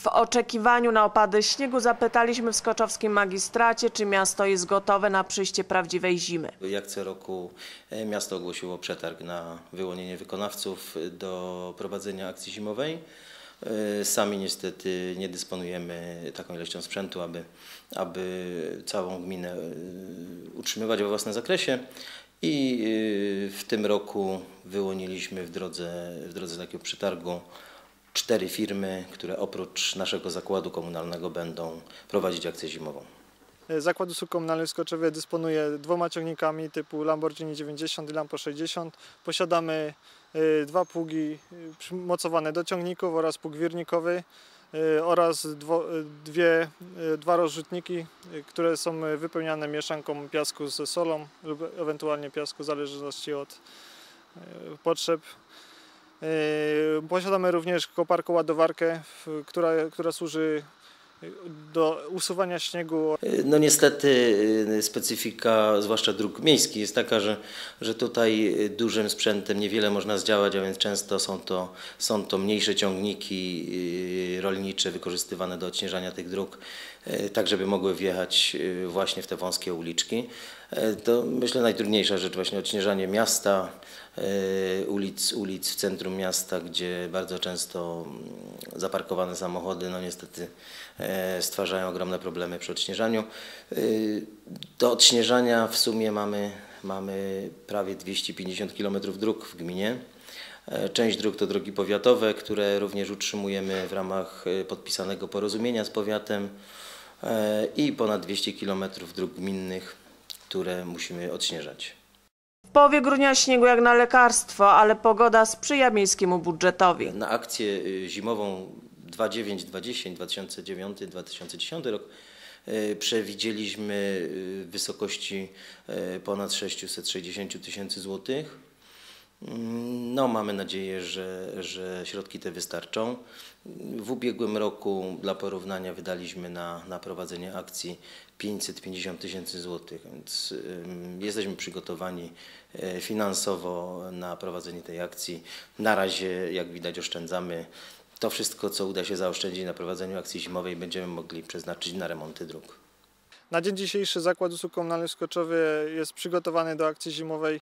W oczekiwaniu na opady śniegu zapytaliśmy w skoczowskim magistracie, czy miasto jest gotowe na przyjście prawdziwej zimy. Jak co roku e, miasto ogłosiło przetarg na wyłonienie wykonawców do prowadzenia akcji zimowej. E, Sami niestety nie dysponujemy taką ilością sprzętu, aby, aby całą gminę e, utrzymywać we własnym zakresie. I w tym roku wyłoniliśmy w drodze, w drodze takiego przetargu cztery firmy, które oprócz naszego zakładu komunalnego będą prowadzić akcję zimową. Zakład Usług Komunalnych w Skoczewie dysponuje dwoma ciągnikami typu Lamborghini 90 i Lambo 60. Posiadamy y, dwa pługi y, przymocowane do ciągników oraz pług wirnikowy oraz dwie, dwa rozrzutniki, które są wypełniane mieszanką piasku ze solą lub ewentualnie piasku w zależności od potrzeb. Y, Posiadamy również koparkę ładowarkę, która, która służy do usuwania śniegu No niestety y, specyfika, zwłaszcza dróg miejskich jest taka, że, że tutaj dużym sprzętem niewiele można zdziałać, a więc często są to, są to mniejsze ciągniki rolnicze wykorzystywane do odśnieżania tych dróg, tak żeby mogły wjechać właśnie w te wąskie uliczki. Y, To myślę najtrudniejsza rzecz właśnie odśnieżanie miasta, y, ulic, ulic w centrum miasta, gdzie bardzo często mm, zaparkowane samochody no niestety e, stwarzają ogromne problemy przy odśnieżaniu. Do odśnieżania w sumie mamy, mamy prawie 250 km dróg w gminie. E, Część dróg to drogi powiatowe, które również utrzymujemy w ramach e, podpisanego porozumienia z powiatem e, i ponad 200 km dróg gminnych, które musimy odśnieżać. W połowie grudnia śniegu jak na lekarstwo, ale pogoda sprzyja miejskiemu budżetowi. Na akcję y, zimową 29, 20, 2009, 2010 rok y, przewidzieliśmy y, w wysokości ponad 660 tysięcy złotych. No, mamy nadzieję, że, że środki te wystarczą. W ubiegłym roku dla porównania wydaliśmy na, na prowadzenie akcji 550 tysięcy złotych, więc jesteśmy przygotowani e, finansowo na prowadzenie tej akcji. Na razie, jak widać, oszczędzamy. To wszystko, co uda się zaoszczędzić na prowadzeniu akcji zimowej, będziemy mogli przeznaczyć na remonty dróg. Na dzień dzisiejszy Zakład Usług Komunalnych w Skoczowie jest przygotowany do akcji zimowej.